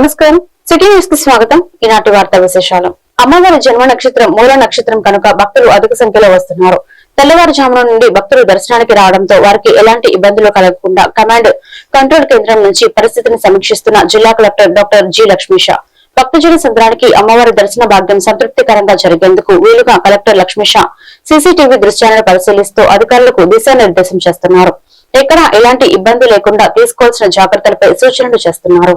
నమస్కారం. సిటీ న్యూస్కి స్వాగతం. ఈనాటి వార్తా విశేషాలు. అమ్మవారి జన్మ నక్షత్రం మూల నక్షత్రం కనుక భక్తులు అధిక సంఖ్యలో వస్తున్నారు. తెల్లవారుజామున నుండి భక్తులు దర్శనానికి రావడంతో వారికి ఎలాంటి ఇబ్బందులు కలగకుండా కమాండ్ కంట్రోల్ కేంద్రం నుంచి పరిస్థితిని సమీక్షిస్తున్న జిల్లా కలెక్టర్ డాక్టర్ జి లక్ష్మీష భక్తజన సంద్రానికి అమ్మవారి దర్శన భాగ్యం సంతృప్తికరంగా జరిగేందుకు వీలుగా కలెక్టర్ లక్ష్మీష సీసీటీవీ దృశ్యాలను పరిశీలిస్తూ అధికారులకు దిశానిర్దేశం చేస్తున్నారు. ఎక్కడా ఎలాంటి ఇబ్బంది లేకుండా తీసుకోవాల్సిన జాగ్రత్తలపై సూచనలు చేస్తున్నారు.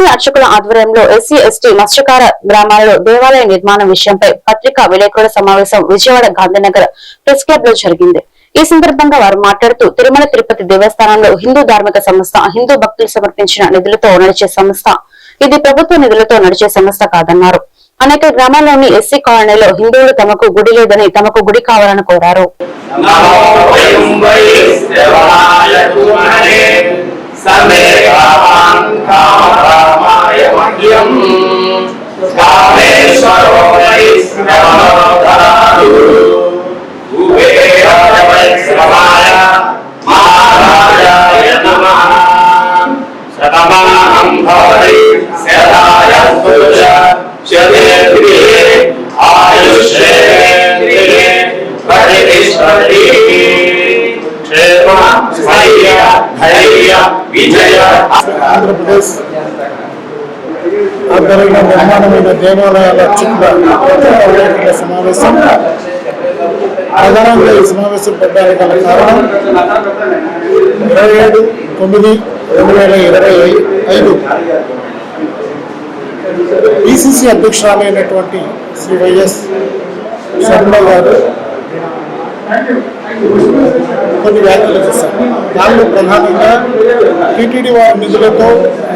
ఎస్సీ అర్చకుల ఆధ్వర్యంలో ఎస్సీ ఎస్టీ మత్స్యకార గ్రామాలలో దేవాలయ నిర్మాణం విషయంపై పత్రికా విలేకరుల సమావేశం విజయవాడ గాంధీనగర్ ప్రెస్ క్లబ్లో జరిగింది. ఈ సందర్భంగా వారు మాట్లాడుతూ తిరుమల తిరుపతి దేవస్థానంలో హిందూ ధార్మిక సంస్థ హిందూ భక్తులు సమర్పించిన నిధులతో నడిచే సంస్థ. ఇది ప్రభుత్వ నిధులతో నడిచే సంస్థ కాదన్నారు. అనేక గ్రామాల్లోని ఎస్సీ కాలనీలో హిందువులు తమకు గుడి లేదని తమకు గుడి కావాలని కోరారు. సమే ఆంధ్రప్రదేశ్ ఆధ్వర్యంలో నిర్మాణమైన దేవాలయాల చిత్ర సమావేశం ప్రధానంగా ఈ సమావేశం పెట్టడానికి గల కారణం ఇరవై ఏడు తొమ్మిది రెండు వేల ఇరవై ఐదు పిసిసి అధ్యక్షురాలైనటువంటి శ్రీ వైఎస్ శర్మ గారు కొన్ని వ్యాఖ్యలు చేశారు. దానిలో ప్రధానంగా టీటీడీ వారి నిధులతో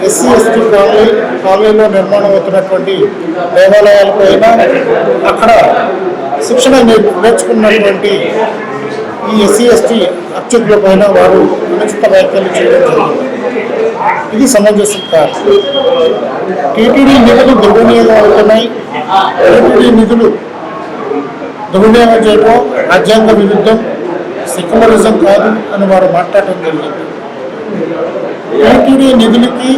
ఎస్సీ ఎస్టీ కాలనీ కాలనీలో నిర్మాణం అవుతున్నటువంటి దేవాలయాలపైన అక్కడ శిక్షణ నేర్చుకున్నటువంటి ఈ ఎస్సీ ఎస్టీ అర్చకుల పైన వారు అనుచిత వ్యాఖ్యలు చేయడం జరిగింది. ఇది సమంజసం కాదు టీటీడీ నిధులు దుర్వినియోగం అవుతున్నాయి. టీటీడీ నిధులు దుర్వినియోగం చేయడం రాజ్యాంగ విరుద్ధం సెక్యులరిజం కాదు అని వారు మాట్లాడటం జరిగింది. టీటీడీ నిధులకి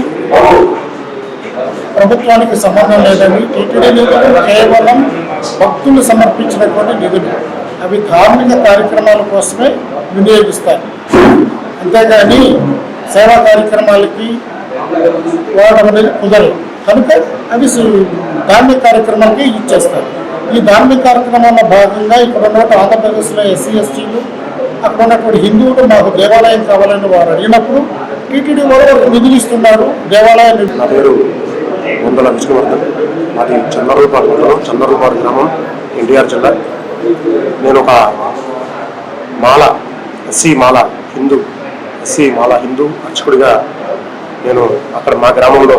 ప్రభుత్వానికి సంబంధం లేదని టీటీడీ నిధులు కేవలం భక్తులు సమర్పించినటువంటి నిధులు. అవి ధార్మిక కార్యక్రమాల కోసమే వినియోగిస్తారు. అంతేగాని సేవా కార్యక్రమాలకి వాడడం అనేది కుదరదు. కనుక అవి ధార్మిక కార్యక్రమాలకి ఇచ్చేస్తారు. ఈ ధార్మిక కార్యక్రమాల్లో భాగంగా ఇక్కడ ఉన్నటువంటి ఆంధ్రప్రదేశ్లో ఎస్సీ ఎస్టీలు అక్కడ ఉన్నటువంటి హిందువులు మాకు దేవాలయం కావాలని వారు అడిగినప్పుడు టీటీడీ వారు నిధులు ఇస్తున్నారు. దేవాలయ నా పేరు ముందల విష్ణువర్ధన్. మాది చందరూపాడు మండలం చందరూపాడు గ్రామం ఎన్టీఆర్ జిల్లా. నేను ఒక మాల ఎస్సీ మాల హిందూ ఎస్సీ మాల హిందూ అర్చకుడిగా నేను అక్కడ మా గ్రామంలో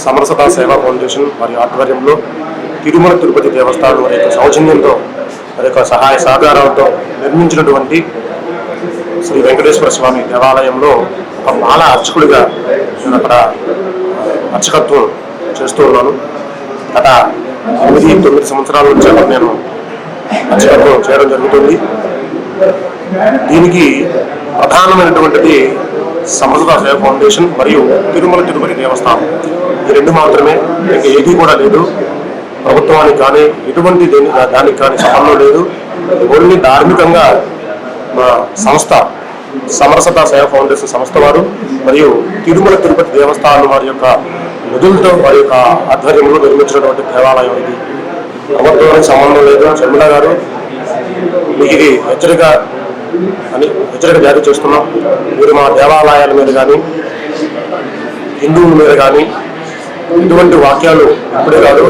సమరసతా సేవా ఫౌండేషన్ వారి ఆధ్వర్యంలో తిరుమల తిరుపతి దేవస్థానం వారి యొక్క సౌజన్యంతో వారి యొక్క సహాయ సహకారాలతో నిర్మించినటువంటి శ్రీ వెంకటేశ్వర స్వామి దేవాలయంలో ఒక మాల అర్చకుడిగా నేను అక్కడ అర్చకత్వం చేస్తూ ఉన్నాను. గత ఎనిమిది తొమ్మిది సంవత్సరాల నుంచి అక్కడ నేను అర్చకత్వం చేయడం జరుగుతుంది. దీనికి ప్రధానమైనటువంటిది సమర్థత సేవ ఫౌండేషన్ మరియు తిరుమల తిరుపతి దేవస్థానం. ఈ రెండు మాత్రమే ఇంకా ఏది కూడా లేదు. ప్రభుత్వానికి కానీ ఎటువంటి దేని దానికి కానీ సంబంధం లేదు. ఓన్లీ ధార్మికంగా మా సంస్థ సమరసత సేవ ఫౌండేషన్ సంస్థ వారు మరియు తిరుమల తిరుపతి దేవస్థానం వారి యొక్క నిధులతో వారి యొక్క ఆధ్వర్యంలో నిర్మించినటువంటి దేవాలయం ఇది. ప్రభుత్వానికి సంబంధం లేదు. షర్మిల గారు మీకు ఇది హెచ్చరిక అని హెచ్చరిక జారీ చేస్తున్నాం. మీరు మా దేవాలయాల మీద కానీ హిందువుల మీద కానీ ఇటువంటి వాక్యాలు ఇప్పుడే కాదు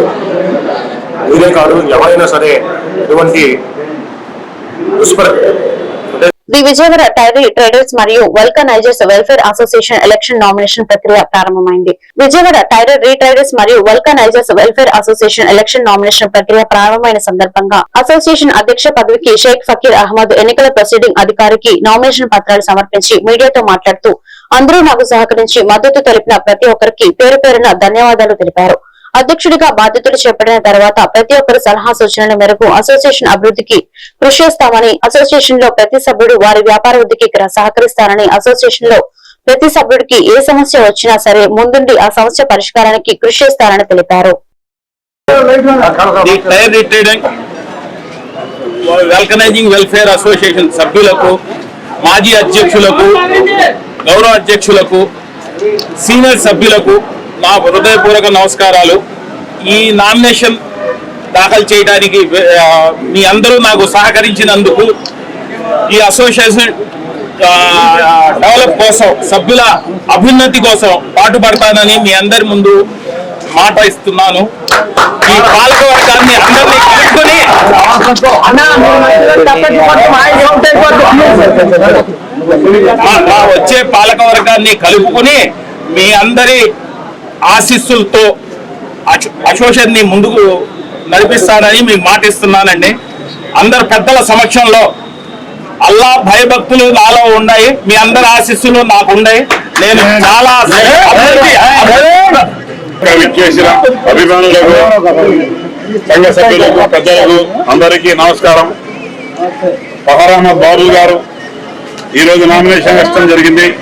మీరే కాదు ఎవరైనా సరే ఇటువంటి దుష్పర ది విజయవాడ టైరీ ట్రేడర్స్ మరియు vulcanisers welfare association election nomination ప్రక్రియ ప్రారంభమైంది. విజయవాడ టైరర్ రీట్రైడర్స్ మరియు vulcanisers welfare association election nomination ప్రక్రియ ప్రారంభమైన సందర్భంగా అసోసియేషన్ అధ్యక్ష పదవికి షేక్ ఫకీర్ అహ్మద్ ఎన్నికల ప్రొసీడింగ్ అధికారికి నామినేషన్ పత్రాలు సమర్పించి మీడియాతో మాట్లాడుతూ అందరూ నాకు సహకరించి మద్దతు తెలిపిన ప్రతి ఒక్కరికి పేరు పేరున ధన్యవాదాలు తెలిపారు. అధ్యక్షుడిగా బాధ్యతలు చేపట్టిన తర్వాత ప్రతి ఒక్కరి సలహా సూచనల మేరకు అసోసియేషన్ అభివృద్ధికి కృషి చేస్తామని అసోసియేషన్లో ప్రతి సభ్యుడు వారి వ్యాపార వృద్ధికి సహకరిస్తారని అసోసియేషన్లో ప్రతి సభ్యుడికి ఏ సమస్య వచ్చినా సరే ముందుండి ఆ సమస్య పరిష్కారానికి కృషి చేస్తారని తెలిపారు. వెల్కనైజింగ్ వెల్ఫేర్ అసోసియేషన్ సభ్యులకు మాజీ అధ్యక్షులకు గౌరవ అధ్యక్షులకు సీనియర్ సభ్యులకు నా హృదయపూర్వక నమస్కారాలు. ఈ నామినేషన్ దాఖలు చేయడానికి మీ అందరూ నాకు సహకరించినందుకు ఈ అసోసియేషన్ డెవలప్ కోసం సభ్యుల అభ్యున్నతి కోసం పాటుపడతానని మీ అందరి ముందు మాట ఇస్తున్నాను. ఈ పాలక వర్గాన్ని అందరినీ కలుపుకొని వచ్చే పాలక వర్గాన్ని కలుపుకొని మీ అందరి ఆశీస్సులతో అశో- అశోషన్ని ముందుకు నడిపిస్తానని మీకు మాటిస్తున్నానండి. అందరు పెద్దల సమక్షంలో అల్లా భయభక్తులు నాలో ఉన్నాయి. మీ అందరి ఆశీస్సులు నాకు ఉన్నాయి. నేను చాలా అభివృద్ధి- అభిమానులకు సంఘ సభ్యులకు పెద్దలకు అందరికీ నమస్కారం. ఫహరామద్ బాబు గారు ఈరోజు నామినేషన్ ఇష్టం జరిగింది.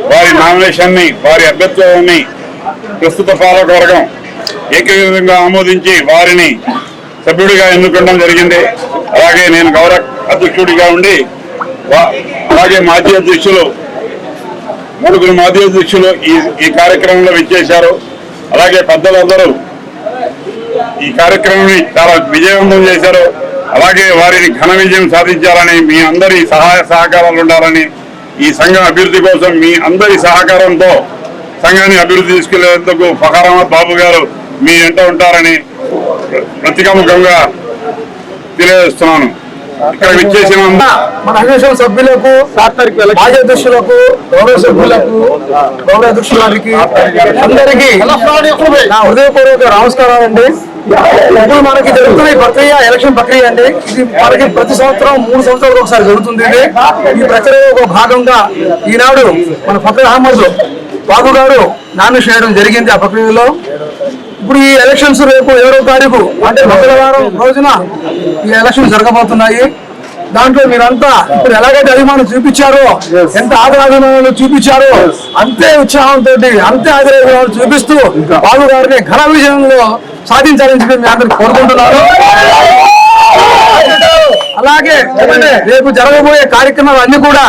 వారి నామినేషన్ని వారి అభ్యర్థులని ప్రస్తుత పాలకవర్గం ఏకీవిధంగా ఆమోదించి వారిని సభ్యుడిగా ఎన్నుకోవడం జరిగింది. అలాగే నేను గౌరవ అధ్యక్షుడిగా ఉండి వా- అలాగే మాజీ అధ్యక్షులు ముగ్గురు మాజీ అధ్యక్షులు ఈ ఈ కార్యక్రమంలో విచ్చేశారు. అలాగే పెద్దలందరూ ఈ కార్యక్రమాన్ని చాలా విజయవంతం చేశారు. అలాగే వారిని ఘన విజయం సాధించాలని మీ అందరి సహాయ సహకారాలు ఉండాలని ఈ సంఘం అభివృద్ధి కోసం మీ అందరి సహకారంతో సంఘాన్ని అభివృద్ధి తీసుకెళ్ళేందుకు ఫఖరామద్ బాబు గారు మీ వెంట ఉంటారని ప్రతికముఖంగా తెలియజేస్తున్నాను. ఇక్కడ విచ్చేసిన మన సభ్యులకు కార్యదర్శులకు గౌరవ సభ్యులకు గౌరవ అధ్యక్షులకి అందరికీ నా హృదయపూర్వక నమస్కారం అండి. ఇప్పుడు మనకి జరుగుతున్న ఈ ప్రక్రియ ఎలక్షన్ ప్రక్రియ అండి. ఇది మనకి ప్రతి సంవత్సరం మూడు సంవత్సరాలకు ఒకసారి జరుగుతుంది. ఈ ప్రక్రియలో ఒక భాగంగా ఈనాడు మన ఫకర్ అహ్మద్ బాబు గారు నామినేషన్ చేయడం జరిగింది ఆ ప్రక్రియలో. ఇప్పుడు ఈ ఎలక్షన్స్ రేపు ఏడో తారీఖు అంటే మంగళవారం రోజున ఈ ఎలక్షన్ జరగబోతున్నాయి. దాంట్లో మీరంతా ఇప్పుడు ఎలాగైతే అభిమానం చూపించారో ఎంత ఆదరాభిమానాలు చూపించారో అంతే ఉత్సాహంతో అంతే ఆదరాభిమానాలు చూపిస్తూ బాబు గారిని ఘన విజయంలో సాధించాలని చెప్పి మీ అందరికి కోరుకుంటున్నాను. అలాగే రేపు జరగబోయే కార్యక్రమాలు అన్ని కూడా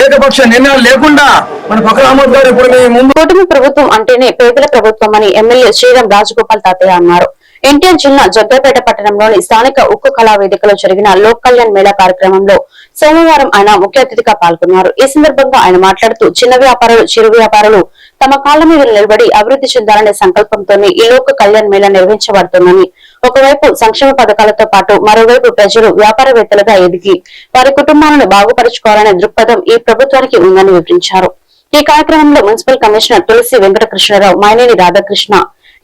ఏకపక్ష నిర్ణయాలు లేకుండా మన ఫకర్ అహ్మద్ గారు ఇప్పుడు ముందు కూటమి ప్రభుత్వం అంటేనే పేదల ప్రభుత్వం అని ఎమ్మెల్యే శ్రీరామ్ రాజగోపాల్ తాతయ్య అన్నారు. ఎన్టీఆర్ జిల్లా జగ్గపేట పట్టణంలోని స్థానిక ఉక్కు కళా వేదికలో జరిగిన లోక్ కళ్యాణ్ మేళా కార్యక్రమంలో సోమవారం ఆయన ముఖ్య అతిథిగా పాల్గొన్నారు. ఈ సందర్భంగా ఆయన మాట్లాడుతూ చిన్న వ్యాపారులు చిరు వ్యాపారులు తమ కాళ్ళ మీద నిలబడి అభివృద్ధి చెందాలనే సంకల్పంతోనే ఈ లోక్ కళ్యాణ్ మేళా నిర్వహించబడుతుందని ఒకవైపు సంక్షేమ పథకాలతో పాటు మరోవైపు ప్రజలు వ్యాపారవేత్తలుగా ఎదిగి వారి కుటుంబాలను బాగుపరుచుకోవాలనే దృక్పథం ఈ ప్రభుత్వానికి ఉందని వివరించారు. ఈ కార్యక్రమంలో మున్సిపల్ కమిషనర్ తులసి వెంకటకృష్ణరావు మైనేని రాధాకృష్ణ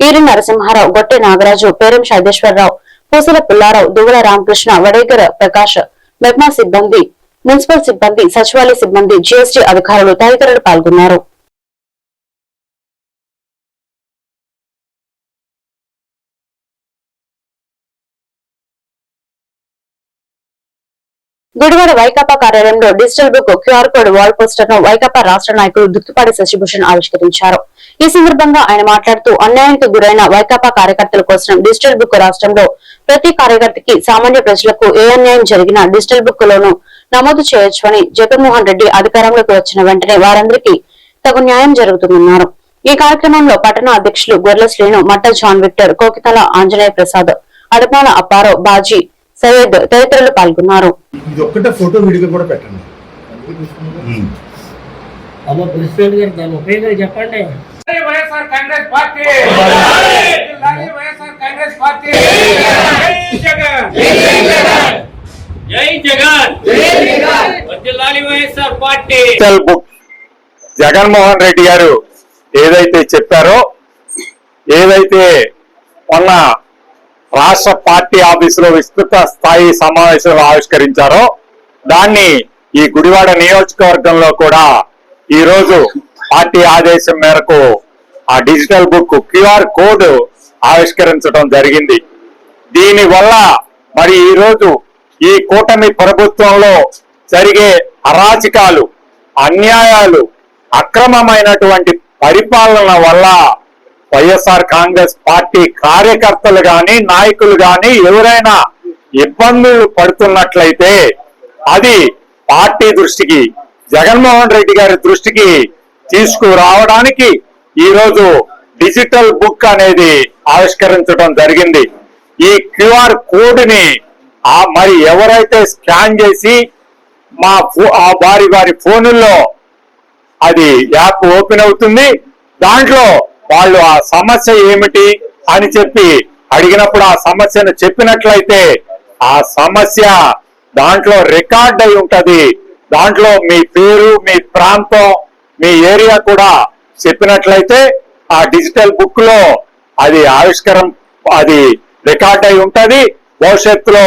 ఈరి నరసింహారావు గొట్టె నాగరాజు పేరం షైదేశ్వరరావు పూసల పుల్లారావు దువ్వల రామకృష్ణ వడేగర ప్రకాష్ మెగ్మా సిబ్బంది మున్సిపల్ సిబ్బంది సచివాలయ సిబ్బంది జీఎస్టీ అధికారులు తదితరులు పాల్గొన్నారు. గుడివాడ వైకాపా కార్యాలయంలో digital book QR code wall పోస్టర్ను వైకాపా రాష్ట్ర నాయకుడు దుక్కిపాటి శశిభూషణ్ ఆవిష్కరించారు. ఈ సందర్భంగా ఆయన మాట్లాడుతూ అన్యాయానికి గురైన వైకాపా కార్యకర్తల కోసం డిజిటల్ బుక్ రాష్ట్రంలో ప్రతి కార్యకర్తకి సామాన్య ప్రజలకు ఏ అన్యాయం జరిగినా డిజిటల్ బుక్ లోను నమోదు చేయొచ్చని జగన్మోహన్ రెడ్డి అధికారంలోకి వచ్చిన వెంటనే వారందరికీ తగు న్యాయం జరుగుతుందన్నారు. ఈ కార్యక్రమంలో పట్టణ అధ్యక్షులు గొర్రెల శ్రీను మట్ట జాన్ విక్టర్ కోకితల ఆంజనేయ ప్రసాద్ అడపాల అప్పారో బాజీ సయ్యద్ తదితరులు పాల్గొన్నారు. ఇది ఒక్కటే ఫోటో వీడియో కూడా పెట్టండి. అమ్మ ప్రెసిడెంట్ గారు దాని ఉపయోగాలు చెప్పండి. వైఎస్ఆర్ కాంగ్రెస్ పార్టీ. జిల్లాని వైఎస్ఆర్ కాంగ్రెస్ పార్టీ. జై జగన్. జిల్లాని YSR party. Digital book Jaganmohan Reddy గారు ఏదైతే చెప్పారో ఏదైతే మొన్న రాష్ట్ర పార్టీ ఆఫీసులో విస్తృత స్థాయి సమావేశాలు ఆవిష్కరించారో. దాన్ని ఈ గుడివాడ నియోజకవర్గంలో కూడా ఈ రోజు పార్టీ ఆదేశం మేరకు ఆ డిజిటల్ బుక్ క్యూఆర్ కోడ్ ఆవిష్కరించడం జరిగింది. దీని వల్ల మరి ఈరోజు ఈ కూటమి ప్రభుత్వంలో జరిగే అరాచకాలు అన్యాయాలు అక్రమమైనటువంటి పరిపాలన వల్ల వైఎస్ఆర్ కాంగ్రెస్ పార్టీ కార్యకర్తలు గాని నాయకులు గాని ఎవరైనా ఇబ్బందులు పడుతున్నట్లయితే అది పార్టీ దృష్టికి జగన్మోహన్ రెడ్డి గారి దృష్టికి తీసుకురావడానికి ఈరోజు డిజిటల్ బుక్ అనేది ఆవిష్కరించడం జరిగింది. ఈ క్యూఆర్ కోడ్ని ఆ మరి ఎవరైతే స్కాన్ చేసి మా ఆ వారి వారి ఫోనుల్లో అది యాప్ ఓపెన్ అవుతుంది. దాంట్లో వాళ్ళు ఆ సమస్య ఏమిటి అని చెప్పి అడిగినప్పుడు ఆ సమస్యను చెప్పినట్లయితే ఆ సమస్య దాంట్లో రికార్డ్ అయి ఉంటది. దాంట్లో మీ పేరు మీ ప్రాంతం మీ ఏరియా కూడా చెప్పినట్లయితే ఆ డిజిటల్ బుక్లో అది ఆవిష్కరం అది రికార్డ్ అయి ఉంటది. భవిష్యత్తులో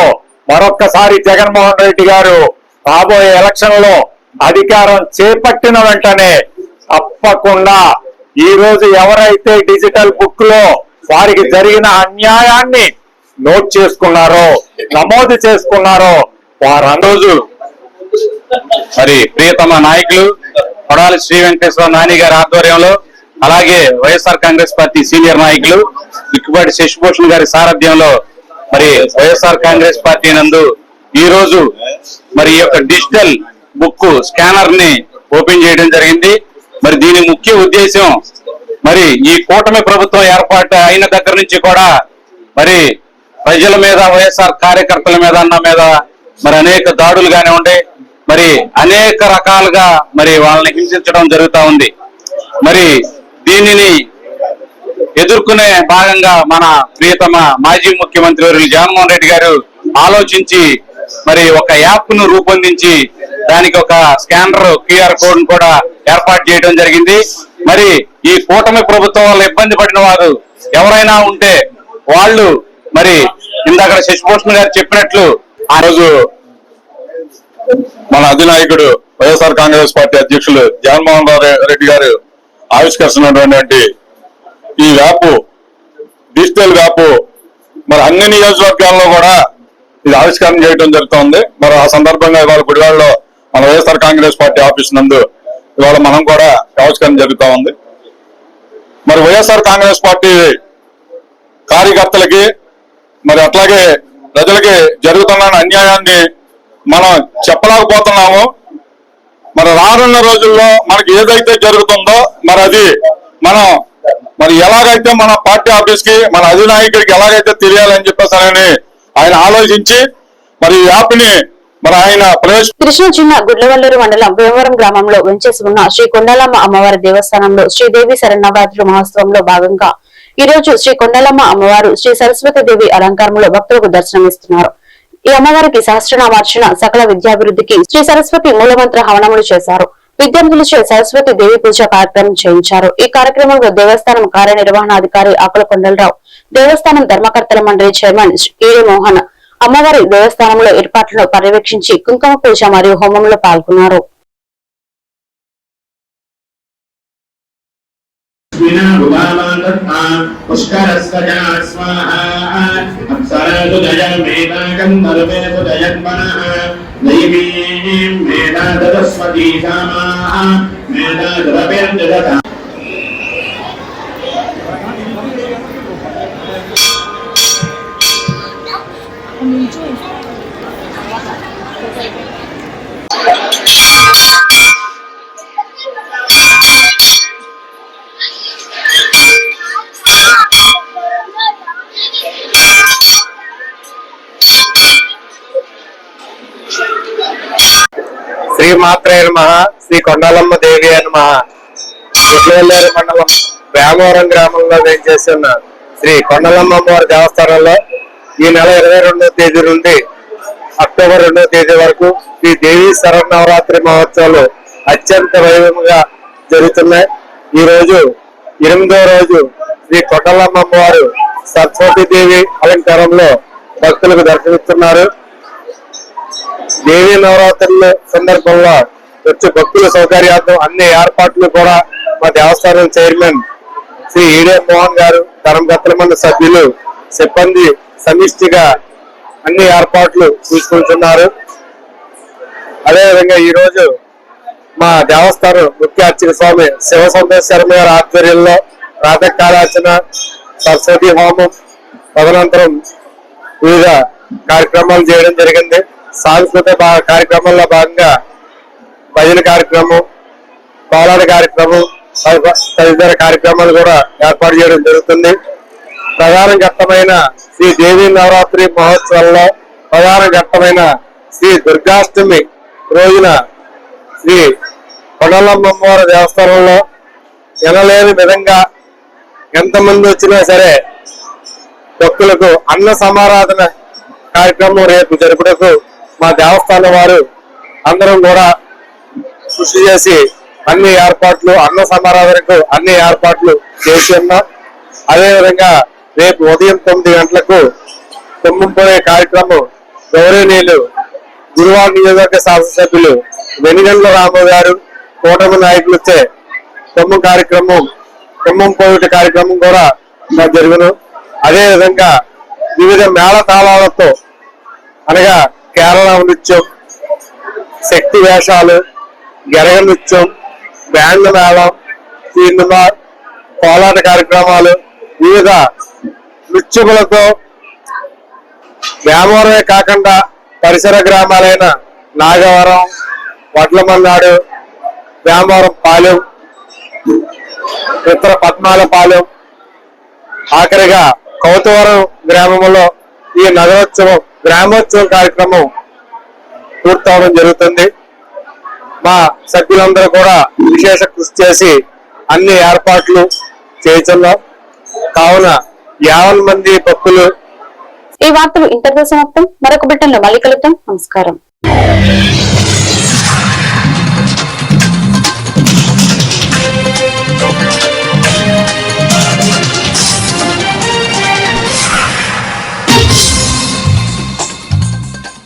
మరొక్కసారి జగన్మోహన్ రెడ్డి గారు రాబోయే ఎలక్షన్లో అధికారం చేపట్టిన వెంటనే తప్పకుండా ఈ రోజు ఎవరైతే డిజిటల్ బుక్లో వారికి జరిగిన అన్యాయాన్ని నోట్ చేసుకున్నారో నమోదు చేసుకున్నారో వారందరూ మరి ప్రియతమ నాయకులు కొడాలి శ్రీ వెంకటేశ్వర నాని గారి ఆధ్వర్యంలో అలాగే వైఎస్ఆర్ కాంగ్రెస్ పార్టీ సీనియర్ నాయకులు ఇక్కుబాటి శశిభూషణ్ గారి సారథ్యంలో మరి వైఎస్ఆర్ కాంగ్రెస్ పార్టీ నందు ఈ రోజు మరి ఈ యొక్క డిజిటల్ బుక్ స్కానర్ని ఓపెన్ చేయడం జరిగింది. మరి దీని ముఖ్య ఉద్దేశం మరి ఈ కూటమి ప్రభుత్వం ఏర్పాటు అయిన దగ్గర నుంచి కూడా మరి ప్రజల మీద వైఎస్ఆర్ కార్యకర్తల మీద అన్న మీద మరి అనేక దాడులు కానివ్వండి మరి అనేక రకాలుగా మరి వాళ్ళని హింసించడం జరుగుతూ ఉంది. మరి దీనిని ఎదుర్కొనే భాగంగా మన ప్రియతమ మాజీ ముఖ్యమంత్రి వర్యులు జగన్మోహన్ రెడ్డి గారు ఆలోచించి మరి ఒక యాప్ను రూపొందించి దానికి ఒక స్కానర్ క్యూఆర్ కోడ్ కూడా ఏర్పాటు చేయడం జరిగింది. మరి ఈ కూటమి ప్రభుత్వం వల్ల ఇబ్బంది పడిన వారు ఎవరైనా ఉంటే వాళ్ళు మరి ఇందాక శశిభూషణ్ గారు చెప్పినట్లు ఆ రోజు మన అధినాయకుడు వైఎస్ఆర్ కాంగ్రెస్ పార్టీ అధ్యక్షులు జగన్మోహన్ రెడ్డి గారు ఆవిష్కరిస్తున్నటువంటి ఈ యాప్ డిజిటల్ యాప్ మరి అన్ని నియోజకవర్గాల్లో కూడా ఇది ఆవిష్కరణ చేయడం జరుగుతోంది. మరి ఆ సందర్భంగా ఇవాళ గుడివాడలో మన వైఎస్ఆర్ కాంగ్రెస్ పార్టీ ఆఫీస్ నందు ఇవాళ మనం కూడా ఆవిష్కరణ జరుగుతూ ఉంది. మరి వైఎస్ఆర్ కాంగ్రెస్ పార్టీ కార్యకర్తలకి మరి అట్లాగే ప్రజలకి జరుగుతున్న అన్యాయాన్ని మనం చెప్పలేకపోతున్నాము. మరి రానున్న రోజుల్లో మనకి ఏదైతే జరుగుతుందో మరి అది మనం మరి ఎలాగైతే మన పార్టీ ఆఫీస్కి మన అధినాయకుడికి ఎలాగైతే తెలియాలని చెప్పేసానని ఆయన ఆలోచించి మరి ఈ యాప్ని మరి ఆయన కృష్ణా జిల్లా గుడ్లవల్లూరు మండలం భీమవరం గ్రామంలో వెంచేసి ఉన్న శ్రీ కొండలమ్మ అమ్మవారి దేవస్థానంలో శ్రీదేవి శరణవరాత్రి మహోత్సవంలో భాగంగా ఈ రోజు శ్రీ కొండలమ్మ అమ్మవారు శ్రీ సరస్వతి దేవి అలంకారంలో భక్తులకు దర్శనమిస్తున్నారు. ఈ అమ్మవారికి సహస్రనామార్చన సకల విద్యాభివృద్ధికి శ్రీ సరస్వతి మూలమంత్ర హవనములు చేశారు. విద్యార్థులచే సరస్వతి దేవి పూజ కార్యక్రమం చేయించారు. ఈ కార్యక్రమంలో దేవస్థానం కార్యనిర్వహణాధికారి ఆకుల కొండలరావు దేవస్థానం ధర్మకర్తల మండలి చైర్మన్ ఏడి మోహన్ అమ్మవారి దేవస్థానంలో ఏర్పాట్లను పర్యవేక్షించి కుంకుమ పూజ మరియు హోమంలో పాల్గొన్నారు. పుష్కరస్వజా శ్రీ మాత్రే నమ. శ్రీ కొండలమ్మ దేవి అని మహా మండలం వేమవరం గ్రామంలో నేను చేస్తున్న శ్రీ కొండలమ్మ వారి దేవస్థానంలో ఈ నెల ఇరవై రెండవ తేదీ నుండి అక్టోబర్ రెండవ తేదీ వరకు ఈ దేవి శరన్నవరాత్రి మహోత్సవాలు అత్యంత వైభవంగా జరుగుతున్నాయి. ఈ రోజు ఎనిమిదో రోజు శ్రీ కొండలమ్మ వారు సరస్వతి దేవి అలంకారంలో భక్తులకు దర్శనమిస్తున్నారు. దేవీ నవరాత్రుల సందర్భంలో వచ్చే భక్తుల సౌకర్యార్థం అన్ని ఏర్పాట్లు కూడా మా దేవస్థానం చైర్మన్ శ్రీ ఈడే మోహన్ గారు ధర్మకర్తల మండలి సభ్యులు సిబ్బంది సమిష్టిగా అన్ని ఏర్పాట్లు చూసుకుంటున్నారు అదేవిధంగా ఈరోజు మా దేవస్థానం ముఖ్య అర్చక స్వామి శివ సంతోష్ గారి ఆధ్వర్యంలో ప్రాతకాలార్చన సరస్వతి హోమం తదనంతరం వివిధ కార్యక్రమాలు చేయడం జరిగింది. సాంస్కృతిక భా- భాగంగా భజన కార్యక్రమం కోలాట కార్యక్రమం తదితర కార్యక్రమాలు కూడా ఏర్పాటు చేయడం జరుగుతుంది. ప్రధాన ఘట్టమైన శ్రీ దేవీ నవరాత్రి మహోత్సవంలో ప్రధాన ఘట్టమైన శ్రీ దుర్గాష్టమి రోజున శ్రీ కొండలమ్మవారి దేవస్థానంలో ఎనలేని విధంగా ఎంతమంది వచ్చినా సరే భక్తులకు అన్న సమారాధన కార్యక్రమం రేపు జరుపుటకు మా దేవస్థానం వారు అందరం కూడా కృషి చేసి అన్ని ఏర్పాట్లు అన్న సమారాధనకు అన్ని ఏర్పాట్లు చేసి ఉన్నాం. అదేవిధంగా రేపు ఉదయం తొమ్మిది గంటలకు కుంభంపోయే కార్యక్రమం గౌరవనీయులు గురువారం నియోజకవర్గ శాసనసభ్యులు వెనిగండ్ల రాము గారు కూటమి వచ్చే కుమ్ము కార్యక్రమం కుమ్మం పోయిట కార్యక్రమం కూడా జరుగును అదేవిధంగా వివిధ మేళ తాళాలతో అనగా కేరళ నృత్యం శక్తి వేషాలు గెరగ నృత్యం బ్యాండ్ మేళం సినిమా కోలాట కార్యక్రమాలు వివిధ నృత్యములతో వ్యామోరమే కాకుండా పరిసర గ్రామాలైన నాగవరం వడ్లమన్నాడు వ్యామోరం పాలెం ఇతర పద్మాల పాలెం ఆఖరిగా కౌతవరం గ్రామంలో ఈ నగరోత్సవం గ్రామోత్సవం కార్యక్రమం పూర్తవడం జరుగుతుంది. మా సభ్యులందరూ కూడా విశేష కృషి చేసి అన్ని ఏర్పాట్లు చేస్తున్నాం. కావున యావన్ మంది భక్తులు ఈ వార్తలు ఇంతటితో సమాప్తం. మరొక బిడ్డలో మళ్ళీ కలుద్దాం. నమస్కారం.